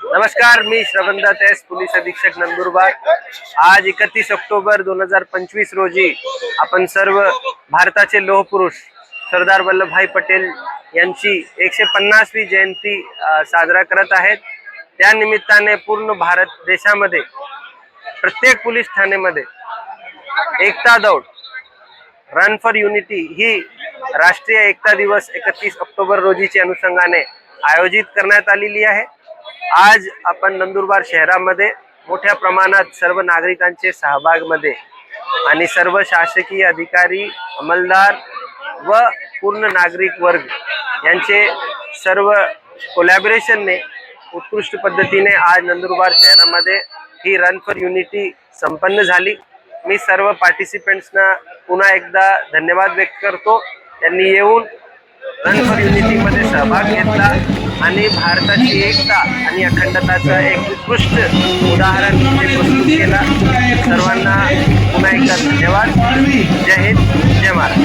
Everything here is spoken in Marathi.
नमस्कार मी श्रवंदा तेस पोलीस अधीक्षक नंदुरबार. आज एकतीस ऑक्टोबर दोन हजार पंचवीस रोजी आपण सर्व भारताचे लोहपुरुष सरदार वल्लभभाई पटेल यांची एकशे पन्नासवी जयंती साजरा करत आहेत. त्या निमित्ताने पूर्ण भारत देशामध्ये प्रत्येक पोलीस ठाण्यामध्ये एकता दौड रन फॉर युनिटी ही राष्ट्रीय एकता दिवस एकतीस ऑक्टोबर रोजीच्या अनुषंगाने आयोजित करण्यात आलेली आहे. आज आपण नंदुरबार शहरामध्ये मोठ्या प्रमाणात सर्व नागरिकांचे सहभागमध्ये आणि सर्व शासकीय अधिकारी अंमलदार व पूर्ण नागरिक वर्ग यांचे सर्व कोलॅबरेशनने उत्कृष्ट पद्धतीने आज नंदुरबार शहरामध्ये ही रन फॉर युनिटी संपन्न झाली. मी सर्व पार्टिसिपेंट्सना पुन्हा एकदा धन्यवाद व्यक्त करतो. त्यांनी येऊन रन फॉर युनिटीमध्ये सहभाग घेतला. आणि भारताची एकता आणि अखंडताचं एक उत्कृष्ट उदाहरण प्रस्तुत केला. सर्वांना पुन्हा एकदा धन्यवाद. जय हिंद जय महाराज